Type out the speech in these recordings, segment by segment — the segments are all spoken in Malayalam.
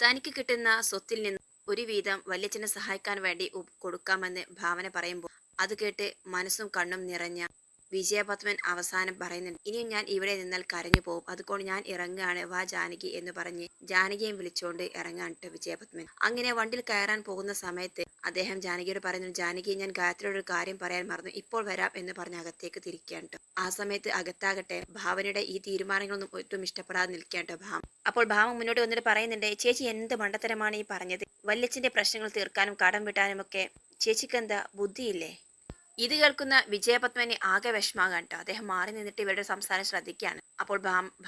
തനിക്ക് കിട്ടുന്ന സ്വത്തിൽ നിന്ന് ഒരു വീതം വല്യച്ഛനെ സഹായിക്കാൻ വേണ്ടി കൊടുക്കാമെന്ന് ഭാവന പറയുമ്പോൾ അത് കേട്ട് മനസ്സും കണ്ണും നിറഞ്ഞ വിജയപത്മൻ അവസാനം പറയുന്നുണ്ട് ഇനിയും ഞാൻ ഇവിടെ നിന്നാൽ കരഞ്ഞു പോകും. അതുകൊണ്ട് ഞാൻ ഇറങ്ങുകയാണ്. വാ ജാനകി എന്ന് പറഞ്ഞ് ജാനകിയും വിളിച്ചുകൊണ്ട് ഇറങ്ങാൻ ട്ടോ വിജയപത്മൻ. അങ്ങനെ വണ്ടിയിൽ കയറാൻ പോകുന്ന സമയത്ത് അദ്ദേഹം ജാനകിയോട് പറയുന്നു ജാനകി ഞാൻ ഗായത്രിയോട് ഒരു കാര്യം പറയാൻ മറന്നു. ഇപ്പോൾ വരാം എന്ന് പറഞ്ഞ് അകത്തേക്ക് തിരിക്കാൻ ആ സമയത്ത് അകത്താകട്ടെ. ഭാവനയുടെ ഈ തീരുമാനങ്ങളൊന്നും ഒട്ടും ഇഷ്ടപ്പെടാതെ നിൽക്കാൻ ട്ടോ ഭാവം അപ്പോൾ ഭാവം മുന്നോട്ട് വന്നിട്ട് പറയുന്നുണ്ട് ചേച്ചി എന്ത് മണ്ടത്തരമാണ് ഈ പറഞ്ഞത്? വല്യച്ഛന്റെ പ്രശ്നങ്ങൾ തീർക്കാനും കടം വിട്ടാനും ഒക്കെ ചേച്ചിക്ക് എന്താ ബുദ്ധിയില്ലേ? ഇത് കേൾക്കുന്ന വിജയപത്മനെ ആകെ വിഷമാകാൻ കേട്ടോ. അദ്ദേഹം മാറി നിന്നിട്ട് ഇവരുടെ സംസാരം ശ്രദ്ധിക്കുകയാണ്. അപ്പോൾ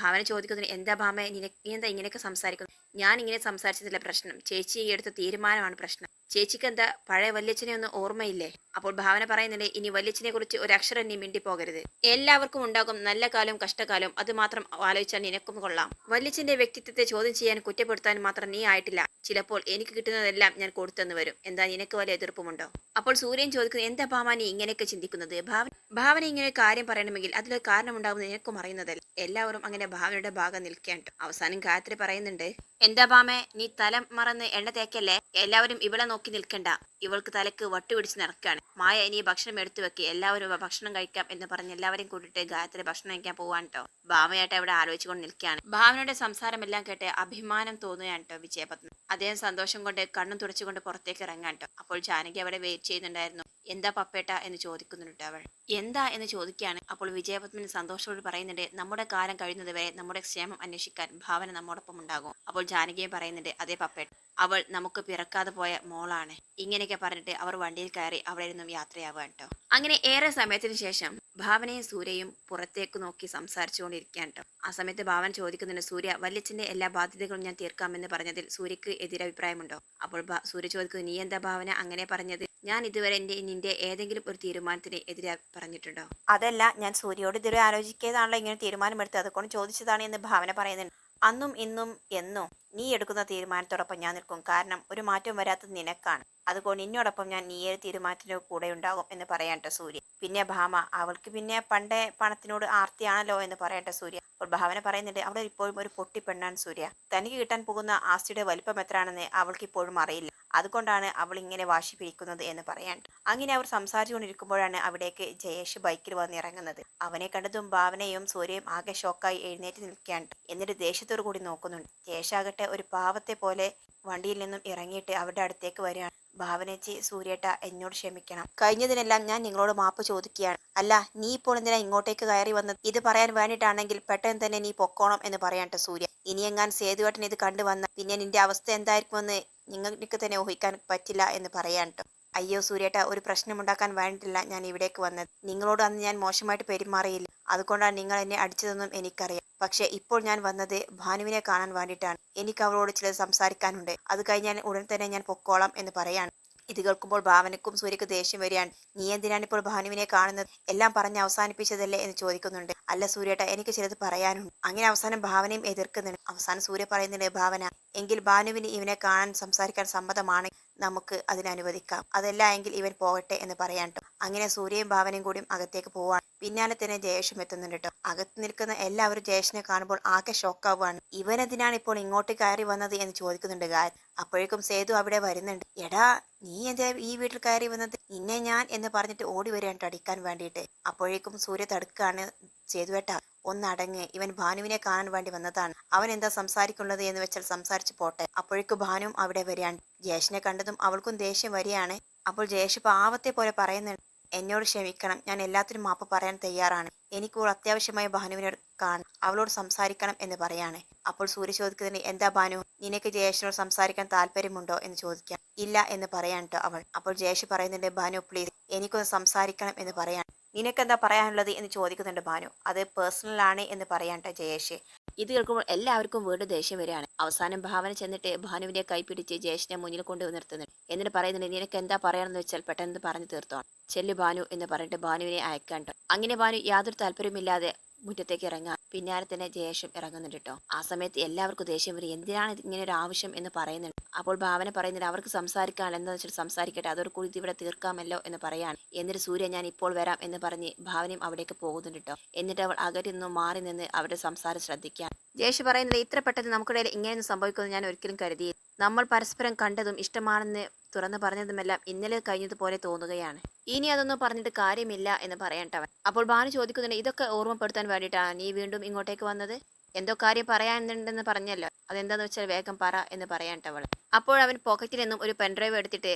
ഭാവന ചോദിക്കുന്നതിന് എന്താ ഭാമ നിനക്ക് എന്താ ഇങ്ങനെയൊക്കെ സംസാരിക്കുന്നു ഞാൻ ഇങ്ങനെ സംസാരിച്ചതില്ല പ്രശ്നം. ചേച്ചി ഈ എടുത്ത തീരുമാനമാണ് പ്രശ്നം. ചേച്ചിക്ക് എന്താ പഴയ വല്യച്ഛനെ ഒന്നും ഓർമ്മയില്ലേ? അപ്പോൾ ഭാവന പറയുന്നുണ്ട് ഇനി വല്യച്ഛനെ കുറിച്ച് ഒരു അക്ഷരം നീ മിണ്ടിപ്പോകരുത് എല്ലാവർക്കും ഉണ്ടാകും നല്ല കാലവും കഷ്ടകാലവും. അത് മാത്രം ആലോചിച്ചാൽ നിനക്കും കൊള്ളാം. വല്യച്ഛന്റെ വ്യക്തിത്വത്തെ ചോദ്യം ചെയ്യാൻ കുറ്റപ്പെടുത്താൻ മാത്രം നീ ആയിട്ടില്ല. ചിലപ്പോൾ എനിക്ക് കിട്ടുന്നതെല്ലാം ഞാൻ കൊടുത്തെന്ന് വരും. എന്താ നിനക്ക് വല്ല എതിർപ്പുമുണ്ടോ? അപ്പോൾ സൂര്യൻ ചോദിക്കുന്നത് എന്താ ഭാവനി ഇങ്ങനെയൊക്കെ ചിന്തിക്കുന്നത്? ഭാവന ഭാവന ഇങ്ങനെ കാര്യം പറയണമെങ്കിൽ അതിലൊരു കാരണമുണ്ടാകുമെന്ന് നിനക്കും അറിയുന്നതല്ല. എല്ലാവരും അങ്ങനെ ഭാവനയുടെ ഭാഗം നിൽക്കേണ്ട. അവസാനം ഗായത്രി പറയുന്നുണ്ട് എന്താ ഭാമേ നീ തലം മറന്ന് എണ്ണ തേക്കല്ലേ? എല്ലാവരും ഇവളെ നോക്കി നിൽക്കണ്ട. ഇവൾക്ക് തലക്ക് വട്ടുപിടിച്ച് നടക്കുകയാണ് മായ ഇനി ഭക്ഷണം എടുത്തു വെക്ക്. എല്ലാവരും ഭക്ഷണം കഴിക്കാം എന്ന് പറഞ്ഞ് എല്ലാവരെയും കൂട്ടിയിട്ട് ഗായത്രി ഭക്ഷണം കഴിക്കാൻ പോവാൻ കേട്ടോ ഭാമയായിട്ട് അവിടെ ആലോചിച്ചുകൊണ്ട് നിൽക്കുകയാണ്. ഭാവനയുടെ സംസാരമെല്ലാം കേട്ട് അഭിമാനം തോന്നുകയാണ് കേട്ടോ വിജയപത്മൻ. അദ്ദേഹം സന്തോഷം കൊണ്ട് കണ്ണും തുടച്ചുകൊണ്ട് പുറത്തേക്ക് ഇറങ്ങാൻ കേട്ടോ അപ്പോൾ ജാനകി അവിടെ വെയിറ്റ് ചെയ്യുന്നുണ്ടായിരുന്നു. എന്താ പപ്പേട്ട? എന്ന് ചോദിക്കുന്നുണ്ട് അവൾ. എന്താ? എന്ന് ചോദിക്കുകയാണ്. അപ്പോൾ വിജയപത്മൻ സന്തോഷത്തോട് പറയുന്നുണ്ട് നമ്മുടെ കാലം കഴിയുന്നത് വരെ നമ്മുടെ ക്ഷേമം അന്വേഷിക്കാൻ ഭാവന നമ്മോടൊപ്പം ഉണ്ടാകും. അപ്പോൾ ജാനകിയും പറയുന്നുണ്ട് അതേ പപ്പേട്ട അവൾ നമുക്ക് പിറക്കാതെ പോയ മോളാണ്. ഇങ്ങനെയൊക്കെ പറഞ്ഞിട്ട് അവർ വണ്ടിയിൽ കയറി അവിടെ നിന്നും യാത്രയാവുക കേട്ടോ അങ്ങനെ ഏറെ സമയത്തിന് ശേഷം ഭാവനയും സൂര്യയും പുറത്തേക്ക് നോക്കി സംസാരിച്ചുകൊണ്ടിരിക്കാൻ കേട്ടോ. ആ സമയത്ത് ഭാവൻ ചോദിക്കുന്നുണ്ട് സൂര്യ വല്യച്ഛന്റെ എല്ലാ ബാധ്യതകളും ഞാൻ തീർക്കാമെന്ന് പറഞ്ഞതിൽ സൂര്യക്ക് എതിരഭിപ്രായമുണ്ടോ അപ്പോൾ സൂര്യ ചോദിക്കുന്നു നീ എന്താ ഭാവന? അങ്ങനെ പറഞ്ഞത്? ഞാൻ ഇതുവരെ എന്റെ നിന്റെ ഏതെങ്കിലും ഒരു തീരുമാനത്തിന് എതിരെ പറഞ്ഞിട്ടുണ്ടോ? അതല്ല ഞാൻ സൂര്യയോട് ഇതുവരെ ആലോചിക്കാതാണല്ലോ ഇങ്ങനെ തീരുമാനമെടുത്ത് അതുകൊണ്ട് ചോദിച്ചതാണ് എന്ന് ഭാവന പറയുന്നുണ്ട്. അന്നും ഇന്നും എന്നും നീ എടുക്കുന്ന തീരുമാനത്തോടൊപ്പം ഞാൻ നിൽക്കും. കാരണം ഒരു മാറ്റം വരാത്തത് നിനക്കാണ്. അതുകൊണ്ട് എന്നോടൊപ്പം ഞാൻ നീ ഏത് തീരുമാനത്തിന് കൂടെ ഉണ്ടാകും എന്ന് പറയട്ടെ സൂര്യ. പിന്നെ ഭാമ അവൾക്ക് പിന്നെ പണ്ടേ പണത്തിനോട് ആർത്തിയാണല്ലോ എന്ന് പറയട്ടെ സൂര്യ. അപ്പോൾ ഭാവന പറയുന്നുണ്ട് അവൾ ഇപ്പോഴും ഒരു പൊട്ടി പെണ്ണാണ് സൂര്യ. തനിക്ക് കിട്ടാൻ പോകുന്ന ആസ്തിയുടെ വലിപ്പം എത്രയാണെന്ന് അവൾക്ക് ഇപ്പോഴും അറിയില്ല. അതുകൊണ്ടാണ് അവൾ ഇങ്ങനെ വാശി പിരിക്കുന്നത് എന്ന് പറയാൻ അങ്ങനെ അവർ സംസാരിച്ചുകൊണ്ടിരിക്കുമ്പോഴാണ് അവിടേക്ക് ജയേഷ് ബൈക്കിൽ വന്ന് ഇറങ്ങുന്നത്. അവനെ കണ്ടതും ഭാവനയും സൂര്യയും ആകെ ഷോക്കായി എഴുന്നേറ്റ് നിൽക്കുകയാണ്. എന്നിട്ട് ദേഷ്യത്തോടു കൂടി നോക്കുന്നുണ്ട്. ജയേഷ് ഒരു പാവത്തെ പോലെ വണ്ടിയിൽ നിന്നും ഇറങ്ങിയിട്ട് അവരുടെ അടുത്തേക്ക് വരികയാണ്. ഭാവനച്ചി സൂര്യേട്ട എന്നോട് ക്ഷമിക്കണം. കഴിഞ്ഞതിനെല്ലാം ഞാൻ നിങ്ങളോട് മാപ്പ് ചോദിക്കുകയാണ്. അല്ല നീ ഇപ്പോൾ എന്തിനാ ഇങ്ങോട്ടേക്ക് കയറി വന്നത്? ഇത് പറയാൻ വേണ്ടിയിട്ടാണെങ്കിൽ പെട്ടെന്ന് തന്നെ നീ പൊക്കോണം എന്ന് പറയാട്ടെ സൂര്യ. ഇനിയെങ്ങാൻ സേതുവേട്ടൻ ഇത് കണ്ടുവന്ന പിന്നെ നിന്റെ അവസ്ഥ എന്തായിരിക്കുമെന്ന് നിങ്ങൾക്ക് തന്നെ ഊഹിക്കാൻ പറ്റില്ല എന്ന് പറയാൻ ട്ടോ. അയ്യോ സൂര്യേട്ട ഒരു പ്രശ്നമുണ്ടാക്കാൻ വേണ്ടിയില്ല ഞാൻ ഇവിടേക്ക് വന്നത്. നിങ്ങളോട് അന്ന് ഞാൻ മോശമായിട്ട് പെരുമാറിയില്ല. അതുകൊണ്ടാണ് നിങ്ങൾ എന്നെ അടിച്ചതെന്നും എനിക്കറിയാം. പക്ഷേ ഇപ്പോൾ ഞാൻ വന്നത് ഭാനുവിനെ കാണാൻ വേണ്ടിയിട്ടാണ്. എനിക്ക് അവളോട് ചിലത് സംസാരിക്കാനുണ്ട്. അത് കഴിഞ്ഞാൽ ഉടൻ തന്നെ ഞാൻ പൊക്കോളാം എന്ന് പറയാണ്. ഇത് കേൾക്കുമ്പോൾ ഭാവനക്കും സൂര്യക്കും ദേഷ്യം വരികയാണ്. നീ എന്തിനാണ് ഇപ്പോൾ ഭാനുവിനെ കാണുന്നത്? എല്ലാം പറഞ്ഞ് അവസാനിപ്പിച്ചതല്ലേ? എന്ന് ചോദിക്കുന്നുണ്ട്. അല്ല സൂര്യേട്ട എനിക്ക് ചിലത് പറയാനുണ്ട്. അങ്ങനെ അവസാനം ഭാവനയും എതിർക്കുന്നുണ്ട്. അവസാനം സൂര്യ പറയുന്നുണ്ട് ഭാവന എങ്കിൽ ഭാനുവിന് ഇവനെ കാണാൻ സംസാരിക്കാൻ സമ്മതമാണ്. നമുക്ക് അതിനനുവദിക്കാം. അതല്ല എങ്കിൽ ഇവൻ പോകട്ടെ എന്ന് പറയാൻ കേട്ടോ അങ്ങനെ സൂര്യയും ഭാവനയും കൂടിയും അകത്തേക്ക് പോവാണ്. പിന്നാലെ തന്നെ ജയേഷും എത്തുന്നുണ്ട് കേട്ടോ അകത്ത് നിൽക്കുന്ന എല്ലാവരും ജയേഷിനെ കാണുമ്പോൾ ആകെ ഷോക്ക് ഷോക്കാവുകയാണ്. ഇവനെന്തിനാണ് ഇപ്പോൾ ഇങ്ങോട്ട് കയറി വന്നത് എന്ന് ചോദിക്കുന്നുണ്ട് ഗായൻ അപ്പോഴേക്കും സേതു അവിടെ വരുന്നുണ്ട്. എടാ നീ എന്താ ഈ വീട്ടിൽ കയറി വന്നത്? നിന്നെ ഞാൻ എന്ന് പറഞ്ഞിട്ട് ഓടി വരികയാണ് അടിക്കാൻ വേണ്ടിയിട്ട്. അപ്പോഴേക്കും സൂര്യ തടുക്കാണ് സേതുവേട്ട. ഒന്നടങ്ങ് ഇവൻ ഭാനുവിനെ കാണാൻ വേണ്ടി വന്നതാണ്. അവൻ എന്താ സംസാരിക്കുന്നത് എന്ന് വെച്ചാൽ സംസാരിച്ചു പോട്ടെ. അപ്പോഴേക്കും ഭാനുവും അവിടെ വരികയാണ്. ജയേഷിനെ കണ്ടതും അവൾക്കും ദേഷ്യം വരികയാണ്. അപ്പോൾ ജയേഷ് പാവത്തെ പോലെ പറയുന്നുണ്ട് എന്നോട് ക്ഷമിക്കണം. ഞാൻ എല്ലാത്തിനും മാപ്പ് പറയാൻ തയ്യാറാണ്. എനിക്കിപ്പോൾ അത്യാവശ്യമായ ഭാനുവിനോട് കാണും അവളോട് സംസാരിക്കണം എന്ന് പറയാണ്. അപ്പോൾ സൂര്യ ചോദിക്കുന്നതിന് എന്താ ഭാനു? നിനക്ക് ജയേഷിനോട് സംസാരിക്കാൻ താല്പര്യമുണ്ടോ? എന്ന് ചോദിക്കാം. ഇല്ല എന്ന് പറയാൻ കേട്ടോ അവൾ. അപ്പോൾ ജയേഷ് പറയുന്നുണ്ട് ഭാനു പ്ലീസ് എനിക്കൊന്ന് സംസാരിക്കണം എന്ന് പറയാൻ നിനക്കെന്താ പറയാനുള്ളത് എന്ന് ചോദിക്കുന്നുണ്ട് ഭാനു. അത് പേഴ്സണലാണ് എന്ന് പറയാൻ ജയേഷേ. ഇത് കേൾക്കുമ്പോൾ എല്ലാവർക്കും വീണ്ടും ദേഷ്യം വരികയാണ്. അവസാനം ഭാവന ചെന്നിട്ട് ഭാനുവിന്റെ കൈ പിടിച്ച് ജയേഷിനെ മുന്നിൽ കൊണ്ടുവന്ന് നിർത്തുന്നുണ്ട് എന്നിട്ട് പറയുന്നുണ്ട് നിനക്ക് എന്താ പറയാണെന്ന് വെച്ചാൽ പെട്ടെന്ന് പറഞ്ഞു തീർത്തോണം. ചെല്ലു ഭാനു എന്ന് പറഞ്ഞിട്ട് ഭാനുവിനെ അയക്കാണ്ടോ. അങ്ങനെ ഭാനു യാതൊരു താല്പര്യമില്ലാതെ മുറ്റത്തേക്ക് ഇറങ്ങാൻ പിന്നാലെ തന്നെ ജയേഷും ഇറങ്ങുന്നുണ്ട് കേട്ടോ. ആ സമയത്ത് എല്ലാവർക്കും ദേഷ്യം വരും. എന്തിനാണ് ഇങ്ങനെ ഒരു ആവശ്യം എന്ന് പറയുന്നുണ്ട്? അപ്പോൾ ഭാവന പറയുന്നില്ല അവർക്ക് സംസാരിക്കാൻ എന്താണെന്ന് വെച്ചാൽ സംസാരിക്കട്ടെ അതൊരു കുഴി ഇവിടെ തീർക്കാമല്ലോ എന്ന് പറയാണ്. എന്നിട്ട് സൂര്യ ഞാൻ ഇപ്പോൾ വരാം എന്ന് പറഞ്ഞ് ഭാവനയും അവിടേക്ക് പോകുന്നുണ്ട് കേട്ടോ എന്നിട്ട് അവൾ അകറ്റി നിന്നും മാറി നിന്ന് അവരുടെ സംസാരം ശ്രദ്ധിക്കാൻ ജയേഷ് പറയുന്നത് ഇത്ര പെട്ടെന്ന് നമുക്കിടയിൽ ഇങ്ങനെയൊന്നും സംഭവിക്കുമെന്ന് ഞാൻ ഒരിക്കലും കരുതി നമ്മൾ പരസ്പരം കണ്ടതും ഇഷ്ടമാണെന്ന് തുറന്നു പറഞ്ഞതുമെല്ലാം ഇന്നലെ കഴിഞ്ഞതുപോലെ തോന്നുകയാണ്. ഇനി അതൊന്നും പറഞ്ഞിട്ട് കാര്യമില്ല എന്ന് പറയണ്ടവൻ അപ്പോൾ ഭാനു ചോദിക്കുന്നുണ്ട് ഇതൊക്കെ ഓർമ്മപ്പെടുത്താൻ വേണ്ടിയിട്ടാണ് നീ വീണ്ടും ഇങ്ങോട്ടേക്ക് വന്നത്? എന്തോ കാര്യം പറയാനുണ്ടെന്ന് പറഞ്ഞല്ലോ. അതെന്താന്ന് വെച്ചാൽ വേഗം പറ എന്ന് പറയട്ടവൾ അപ്പോൾ അവൻ പോക്കറ്റിൽ നിന്നും ഒരു പെൻഡ്രൈവ് എടുത്തിട്ട്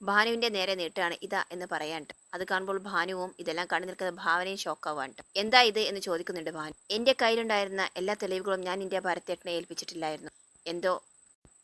ഭാനുവിന്റെ നേരെ നീട്ടാണ് ഇതാ എന്ന് പറയാണ്ട് അത് കാണുമ്പോൾ ഭാനുവും ഇതെല്ലാം കണ്ടു നിൽക്കുന്ന ഭാവനയും ഷോക്കാവാണ്ട് എന്താ ഇത് എന്ന് ചോദിക്കുന്നുണ്ട് ഭാനു. എന്റെ കയ്യിലുണ്ടായിരുന്ന എല്ലാ തെളിവുകളും ഞാൻ ഇന്ത്യ ഭാരത്തേട്ടനെ ഏൽപ്പിച്ചിട്ടില്ലായിരുന്നു. എന്തോ?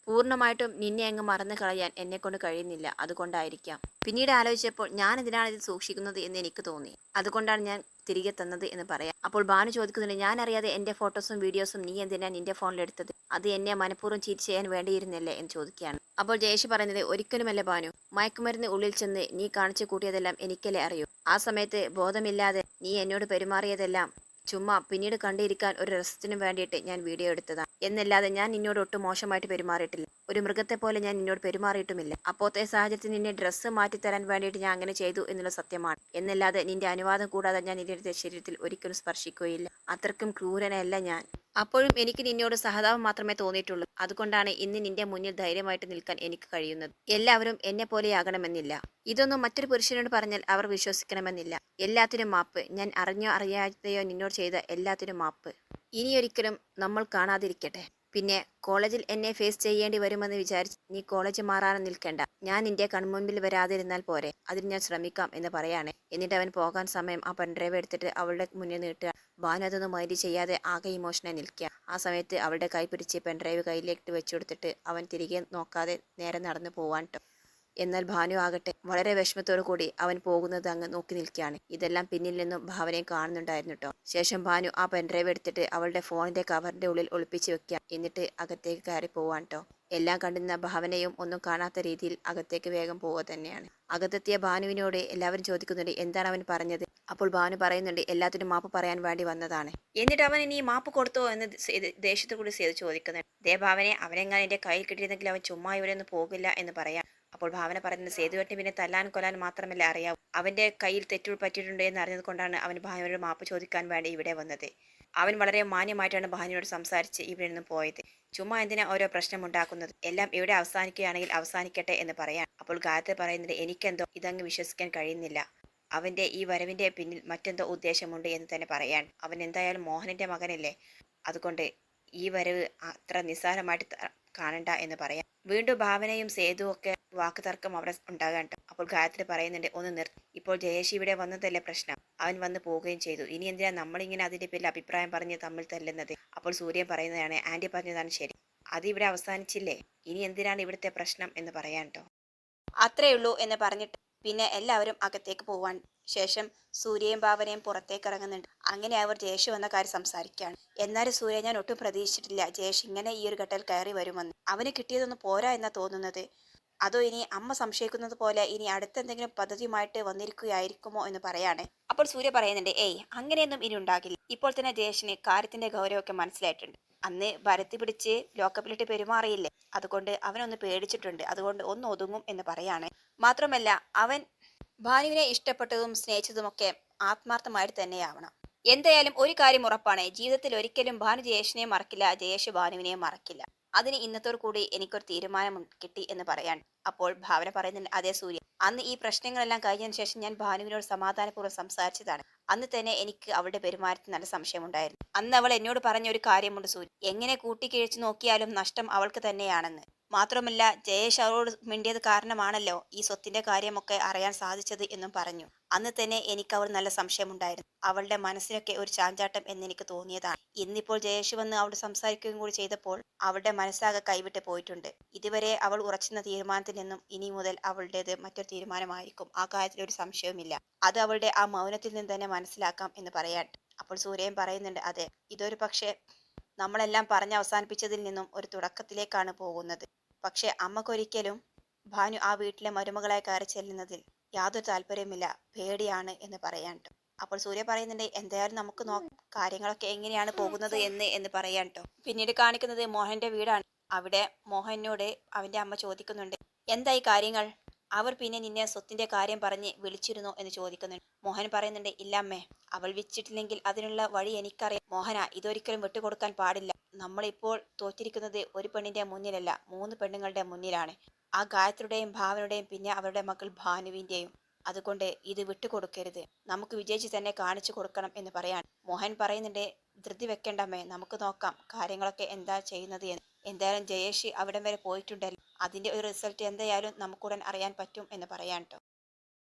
പൂർണമായിട്ടും നിന്നെ അങ്ങ് മറന്നു കളയാൻ എന്നെ കൊണ്ട് കഴിയുന്നില്ല. അതുകൊണ്ടായിരിക്കാം. പിന്നീട് ആലോചിച്ചപ്പോൾ ഞാൻ എന്തിനാണ് ഇത് സൂക്ഷിക്കുന്നത് എന്ന് എനിക്ക് തോന്നി. അതുകൊണ്ടാണ് ഞാൻ തിരികെ തന്നത് എന്ന് പറയാം. അപ്പോൾ ബാനു ചോദിക്കുന്നുണ്ട് ഞാൻ അറിയാതെ എന്റെ ഫോട്ടോസും വീഡിയോസും നീ എന്തിനാ നിന്റെ ഫോണിലെടുത്തത്? അത് എന്നെ മനഃപൂർവം ചീറ്റ് ചെയ്യാൻ വേണ്ടിയിരുന്നില്ലേ? എന്ന് ചോദിക്കുകയാണ്. അപ്പോൾ ജയേഷ് പറയുന്നത് ഒരിക്കലുമല്ല ബാനു മയക്കുമരുന്ന് ഉള്ളിൽ ചെന്ന് നീ കാണിച്ചു കൂട്ടിയതെല്ലാം എനിക്കല്ലേ അറിയൂ. ആ സമയത്ത് ബോധമില്ലാതെ നീ എന്നോട് പെരുമാറിയതെല്ലാം ചുമ്മാ പിന്നീട് കണ്ടിരിക്കാൻ ഒരു രസത്തിനും വേണ്ടിയിട്ട് ഞാൻ വീഡിയോ എടുത്തതാണ് എന്നല്ലാതെ ഞാൻ നിന്നോട് ഒട്ടും മോശമായിട്ട് പെരുമാറിയിട്ടില്ല. ഒരു മൃഗത്തെ പോലെ ഞാൻ നിന്നോട് പെരുമാറിയിട്ടുമില്ല. അപ്പോഴത്തെ സാഹചര്യത്തിൽ നിന്നെ ഡ്രസ്സ് മാറ്റിത്തരാൻ വേണ്ടിയിട്ട് ഞാൻ അങ്ങനെ ചെയ്തു എന്നുള്ള സത്യമാണ്. എന്നല്ലാതെ നിന്റെ അനുവാദം കൂടാതെ ഞാൻ നിന്റെ ശരീരത്തിൽ ഒരിക്കലും സ്പർശിക്കുകയില്ല. അത്രക്കും ക്രൂരനല്ല ഞാൻ. അപ്പോഴും എനിക്ക് നിന്നോട് സഹതാപം മാത്രമേ തോന്നിയിട്ടുള്ളൂ. അതുകൊണ്ടാണ് ഇന്ന് നിന്റെ മുന്നിൽ ധൈര്യമായിട്ട് നിൽക്കാൻ എനിക്ക് കഴിയുന്നത്. എല്ലാവരും എന്നെ പോലെയാകണമെന്നില്ല. ഇതൊന്നും മറ്റൊരു പുരുഷനോട് പറഞ്ഞാൽ അവർ വിശ്വസിക്കണമെന്നില്ല. എല്ലാത്തിനും മാപ്പ്. ഞാൻ അറിഞ്ഞോ അറിയാതെയോ നിന്നോട് ചെയ്ത എല്ലാത്തിനും മാപ്പ്. ഇനിയൊരിക്കലും നമ്മൾ കാണാതിരിക്കട്ടെ. പിന്നെ കോളേജിൽ എന്നെ ഫേസ് ചെയ്യേണ്ടി വരുമെന്ന് വിചാരിച്ച് നീ കോളേജ് മാറാനും നിൽക്കേണ്ട. ഞാൻ നിന്റെ കൺമുൻപിൽ വരാതിരുന്നാൽ പോരെ. അതിന് ഞാൻ ശ്രമിക്കാം എന്ന് പറയാണ്. എന്നിട്ട് അവൻ പോകാൻ സമയം ആ പെൺഡ്രൈവ് എടുത്തിട്ട് അവളുടെ മുന്നിൽ നീട്ടുക. ഭാനു അതൊന്നും മൈൻഡ് ചെയ്യാതെ ആകെ ഇമോഷനായി നിൽക്കുക. ആ സമയത്ത് അവളുടെ കൈ പിടിച്ച് പെൺഡ്രൈവ് കയ്യിലേക്ക് വെച്ചു കൊടുത്തിട്ട് അവൻ തിരികെ നോക്കാതെ നേരെ നടന്നു പോവാൻ ട്ടോ. എന്നാൽ ഭാനു ആകട്ടെ വളരെ വിഷമത്തോടു കൂടി അവൻ പോകുന്നത് അങ്ങ് നോക്കി നിൽക്കുകയാണ്. ഇതെല്ലാം പിന്നിൽ നിന്നും ഭാവനയും കാണുന്നുണ്ടായിരുന്നു കേട്ടോ ശേഷം ഭാനു ആ പെൻഡ്രൈവ് എടുത്തിട്ട് അവളുടെ ഫോണിന്റെ കവറിന്റെ ഉള്ളിൽ ഒളിപ്പിച്ച് വെക്കുക എന്നിട്ട് അകത്തേക്ക് കയറി പോവാൻ എല്ലാം കണ്ടുന്ന ഭാവനയും ഒന്നും കാണാത്ത രീതിയിൽ അകത്തേക്ക് വേഗം പോവുക തന്നെയാണ്. അകത്തെത്തിയ ഭാനുവിനോട് എല്ലാവരും ചോദിക്കുന്നുണ്ട് എന്താണ് അവൻ പറഞ്ഞത്? അപ്പോൾ ഭാനു പറയുന്നുണ്ട് എല്ലാത്തിനും മാപ്പ് പറയാൻ വേണ്ടി വന്നതാണ്. എന്നിട്ട് അവൻ ഇനി മാപ്പ് കൊടുത്തോ എന്ന് ദേഷ്യത്തു കൂടി സേതു ചോദിക്കുന്നുണ്ട്. ദേ ഭാവനെ അവനെങ്ങാൻ എന്റെ കയ്യിൽ കിട്ടിയിരുന്നെങ്കിൽ അവൻ ചുമ്മാ ഇവിടെ ഒന്നും പോകില്ല എന്ന് പറയാം. അപ്പോൾ ഭാവന പറയുന്നത് സേതുവെട്ടി പിന്നെ തല്ലാൻ കൊല്ലാൻ മാത്രമല്ല അറിയാവൂ. അവന്റെ കയ്യിൽ തെറ്റു പറ്റിയിട്ടുണ്ട് എന്ന് അറിഞ്ഞത് കൊണ്ടാണ് അവൻ ഭാവനയോട് മാപ്പ് ചോദിക്കാൻ വേണ്ടി ഇവിടെ വന്നത്. അവൻ വളരെ മാന്യമായിട്ടാണ് ഭാവനയോട് സംസാരിച്ച് ഇവിടെ നിന്ന് പോയത്. ചുമ്മാ എന്തിനാ ഓരോ പ്രശ്നം ഉണ്ടാക്കുന്നത്? എല്ലാം ഇവിടെ അവസാനിക്കുകയാണെങ്കിൽ അവസാനിക്കട്ടെ എന്ന് പറയാൻ അപ്പോൾ ഗായത്രി പറയുന്നത് എനിക്കെന്തോ ഇതങ്ങ് വിശ്വസിക്കാൻ കഴിയുന്നില്ല. അവന്റെ ഈ വരവിന്റെ പിന്നിൽ മറ്റെന്തോ ഉദ്ദേശമുണ്ട് എന്ന് തന്നെ പറയാൻ അവൻ എന്തായാലും മോഹനന്റെ മകനല്ലേ? അതുകൊണ്ട് ഈ വരവ് അത്ര നിസ്സാരമായിട്ട് കാണണ്ട എന്ന് പറയാം. വീണ്ടും ഭാവനയും സേതുവൊക്കെ ഒക്കെ വാക്ക് തർക്കം അവിടെ ഉണ്ടാകാണ്ട് അപ്പോൾ ഗായത്രി പറയുന്നുണ്ട് ഒന്ന് നിർ ഇപ്പോൾ ജയേഷ് ഇവിടെ വന്നതല്ലേ പ്രശ്നം? അവൻ വന്ന് പോവുകയും ചെയ്തു. ഇനി എന്തിനാ നമ്മളിങ്ങനെ അതിന്റെ പേരിൽ അഭിപ്രായം പറഞ്ഞ് തമ്മിൽ തല്ലുന്നത്? അപ്പോൾ സൂര്യൻ പറയുന്നതാണ് ആന്റി പറഞ്ഞതാണ് ശരി. അത് ഇവിടെ അവസാനിച്ചില്ലേ? ഇനി എന്തിനാണ് ഇവിടുത്തെ പ്രശ്നം? എന്ന് പറയാൻ കേട്ടോ അത്രേ ഉള്ളൂ എന്ന് പറഞ്ഞിട്ട് പിന്നെ എല്ലാവരും അകത്തേക്ക് പോവാൻ ശേഷം സൂര്യയും ഭാവനയും പുറത്തേക്ക് ഇറങ്ങുന്നുണ്ട്. അങ്ങനെ അവർ ജയേഷ് വന്ന കാര്യം സംസാരിക്കുകയാണ്. എന്നാലും സൂര്യ ഞാൻ ഒട്ടും പ്രതീക്ഷിച്ചിട്ടില്ല. ജയേഷ് ഇങ്ങനെ ഈ ഒരു ഘട്ടത്തിൽ കയറി വരുമെന്ന്. അവന് കിട്ടിയതൊന്നും പോരാ എന്നാ തോന്നുന്നത്? അതോ ഇനി അമ്മ സംശയിക്കുന്നത് പോലെ ഇനി അടുത്തെന്തെങ്കിലും പദ്ധതിയുമായിട്ട് വന്നിരിക്കുകയായിരിക്കുമോ എന്ന് പറയാണ്. അപ്പോൾ സൂര്യ പറയുന്നുണ്ട് ഏയ് അങ്ങനെയൊന്നും ഇനി ഉണ്ടാകില്ല. ഇപ്പോൾ തന്നെ ജയേഷിന് കാര്യത്തിന്റെ ഗൗരവമൊക്കെ മനസ്സിലായിട്ടുണ്ട്. അന്ന് ഭരത്തി പിടിച്ച് ലോക്കപ്പിലിട്ട് പെരുമാറിയില്ലേ? അതുകൊണ്ട് അവനൊന്ന് പേടിച്ചിട്ടുണ്ട്. അതുകൊണ്ട് ഒന്ന് ഒതുങ്ങും എന്ന് പറയാണ്. മാത്രമല്ല അവൻ ഭാനുവിനെ ഇഷ്ടപ്പെട്ടതും സ്നേഹിച്ചതുമൊക്കെ ആത്മാർത്ഥമായിട്ട് തന്നെയാവണം. എന്തായാലും ഒരു കാര്യം ഉറപ്പാണ്. ജീവിതത്തിൽ ഒരിക്കലും ഭാനു ജയേഷിനെ മറക്കില്ല ജയേഷ് ഭാനുവിനെ മറക്കില്ല. അതിന് ഇന്നത്തോടു കൂടി എനിക്കൊരു തീരുമാനം കിട്ടി എന്ന് പറയാൻ അപ്പോൾ ഭാവന പറയുന്നുണ്ട്. അതേ സൂര്യ അന്ന് ഈ പ്രശ്നങ്ങളെല്ലാം കഴിഞ്ഞതിന് ശേഷം ഞാൻ ഭാനുവിനോട് സമാധാനപൂർവം സംസാരിച്ചതാണ്. അന്ന് തന്നെ എനിക്ക് അവളുടെ പെരുമാറ്റത്തിൽ നല്ല സംശയമുണ്ടായിരുന്നു. അന്ന് അവൾ എന്നോട് പറഞ്ഞ ഒരു കാര്യമുണ്ട് സൂര്യ. എങ്ങനെ കൂട്ടിക്കിഴിച്ചു നോക്കിയാലും നഷ്ടം അവൾക്ക് തന്നെയാണെന്ന്. മാത്രമല്ല ജയേഷ് അവരോട് മിണ്ടിയത് കാരണമാണല്ലോ ഈ സ്വത്തിന്റെ കാര്യമൊക്കെ അറിയാൻ സാധിച്ചത് എന്നും പറഞ്ഞു. അന്ന് തന്നെ എനിക്ക് അവൾ നല്ല സംശയമുണ്ടായിരുന്നു. അവളുടെ മനസ്സിനൊക്കെ ഒരു ചാഞ്ചാട്ടം എന്നെനിക്ക് തോന്നിയതാണ്. ഇന്നിപ്പോൾ ജയേഷ് വന്ന് അവളോട് സംസാരിക്കുകയും കൂടി ചെയ്തപ്പോൾ അവളുടെ മനസ്സാകെ കൈവിട്ട് പോയിട്ടുണ്ട്. ഇതുവരെ അവൾ ഉറച്ചുന്ന തീരുമാനത്തിൽ നിന്നും ഇനി മുതൽ അവളുടേത് മറ്റൊരു തീരുമാനമായിരിക്കും. ആ കാര്യത്തിൽ ഒരു സംശയവുമില്ല. അത് അവളുടെ ആ മൗനത്തിൽ നിന്ന് തന്നെ മനസ്സിലാക്കാം എന്ന് പറയാൻ. അപ്പോൾ സൂര്യൻ പറയുന്നുണ്ട് അതെ ഇതൊരു പക്ഷേ നമ്മളെല്ലാം പറഞ്ഞ് അവസാനിപ്പിച്ചതിൽ നിന്നും ഒരു തുടക്കത്തിലേക്കാണ് പോകുന്നത്. പക്ഷേ അമ്മക്കൊരിക്കലും ഭാനു ആ വീട്ടിലെ മരുമകളായി കയറി ചെല്ലുന്നതിൽ യാതൊരു താല്പര്യമില്ല പേടിയാണ് എന്ന് പറയാൻ അപ്പോൾ സൂര്യ പറയുന്നുണ്ട് എന്തായാലും നമുക്ക് നോ കാര്യങ്ങളൊക്കെ എങ്ങനെയാണ് പോകുന്നത് എന്ന് എന്ന് പറയാൻ ട്ടോ പിന്നീട് കാണിക്കുന്നത് മോഹന്റെ വീടാണ്. അവിടെ മോഹനോട് അവന്റെ അമ്മ ചോദിക്കുന്നുണ്ട് എന്തായി കാര്യങ്ങൾ? അവർ പിന്നെ നിന്നെ സ്വത്തിന്റെ കാര്യം പറഞ്ഞ് വിളിച്ചിരുന്നോ എന്ന് ചോദിക്കുന്നുണ്ട്. മോഹൻ പറയുന്നുണ്ട് ഇല്ല അമ്മേ അവൾ വിച്ചിട്ടില്ലെങ്കിൽ അതിനുള്ള വഴി എനിക്കറിയാം. മോഹന ഇതൊരിക്കലും വിട്ടുകൊടുക്കാൻ പാടില്ല. നമ്മളിപ്പോൾ തോറ്റിരിക്കുന്നത് ഒരു പെണ്ണിന്റെ മുന്നിലല്ല മൂന്ന് പെണ്ണുങ്ങളുടെ മുന്നിലാണ്. ആ ഗായത്രിയുടെയും ഭാവനയുടെയും പിന്നെ അവരുടെ മകൾ ഭാനുവിന്റെയും അതുകൊണ്ട് ഇത് വിട്ടുകൊടുക്കരുത്. നമുക്ക് വിജയിച്ച് തന്നെ കാണിച്ചു കൊടുക്കണം എന്ന് പറയാൻ മോഹൻ പറയുന്നുണ്ട് ധൃതി വെക്കണ്ടമ്മേ നമുക്ക് നോക്കാം കാര്യങ്ങളൊക്കെ എന്താ ചെയ്യുന്നത് എന്ന്. എന്തായാലും ജയേഷ് അവിടം വരെ പോയിട്ടുണ്ടല്ലോ. അതിന്റെ ഒരു റിസൾട്ട് എന്തായാലും നമുക്കുടൻ അറിയാൻ പറ്റും എന്ന് പറയാൻ കേട്ടോ